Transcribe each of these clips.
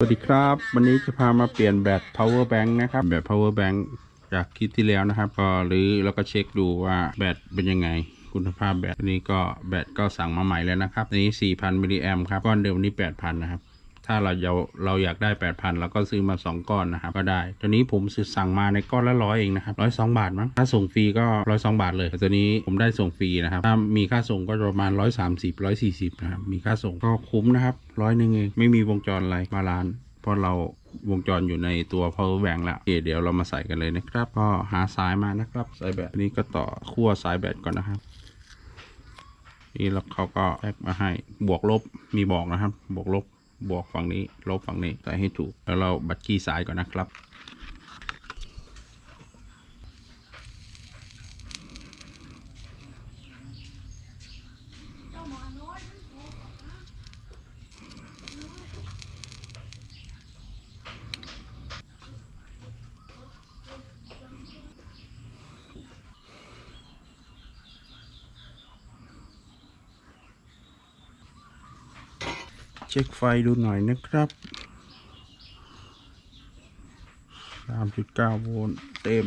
สวัสดีครับ วันนี้จะพามาเปลี่ยนแบต power bank นะครับ แบต power bank จากคลิปที่แล้วนะครับก็หรือแล้วก็เช็คดูว่าแบตเป็นยังไง คุณภาพแบตนนี้ก็แบตก็สั่งมาใหม่แล้วนะครับนี้ 4,000มิลลิแอมครับก้อนเดิมนี้ 8,000 นะครับ ถ้าเราเราเราอยากได้ 8,000เราก็ซื้อมา 2 ก้อนนะครับก็ได้ตัวนี้ผมซื้อสั่งมาในก้อนละร้อยเองนะครับร้อยสองบาทมั้งถ้าส่งฟรีก็ร้อยสองบาทเลยตัวนี้ผมได้ส่งฟรีนะครับถ้ามีค่าส่งก็ประมาณร้อยสามสิบร้อยสี่สิบนะครับมีค่าส่งก็คุ้มนะครับร้อยหนึ่งเองไม่มีวงจรอะไรมาร้านเพราะเราวงจรอยู่ในตัว power bank แล้วเเดี๋ยวเรามาใส่กันเลยนะครับ ก็หาสายมานะครับ สายแบตนี้ก็ต่อขั้วสายแบตก่อนนะครับ นี่แล้วเขาก็แยกมาให้บวกลบมีบอกนะครับ บวกลบ บวกฝั่งนี้ลบฝั่งนี้ใส่ให้ถูก แล้วเราบัดกี้สายก่อนนะครับ เช็คไฟดูหน่อยนะครับ3.9โวลต์เต็ม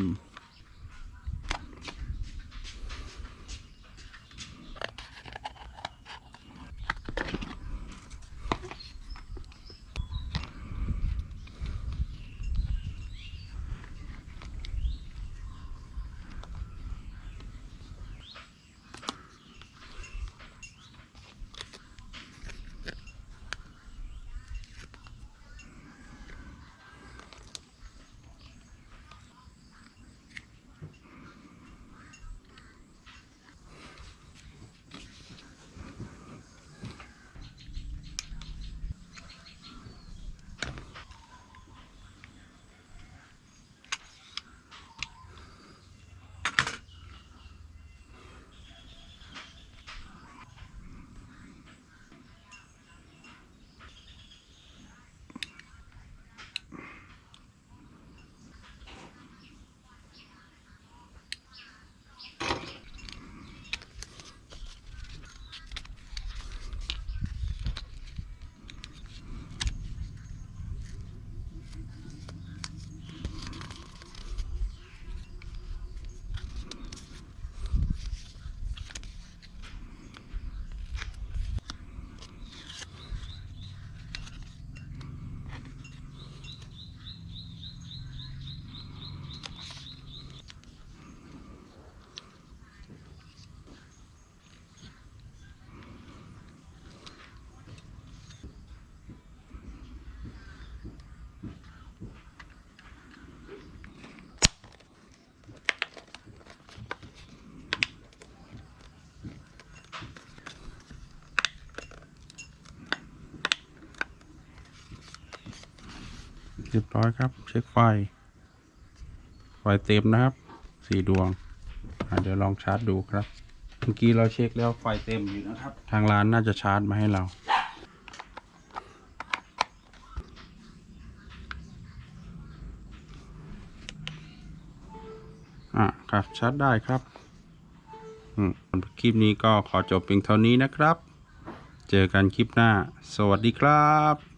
เรียบร้อยครับ เช็คไฟ ไฟเต็มนะครับสี่ดวงเดี๋ยวลองชาร์จดูครับ เมื่อกี้เราเช็คแล้วไฟเต็มอยู่นะครับ ทางร้านน่าจะชาร์จมาให้เราอะครับชาร์จได้ครับอืมคลิปนี้ก็ขอจบเพียงเท่านี้นะครับ เจอกันคลิปหน้า สวัสดีครับ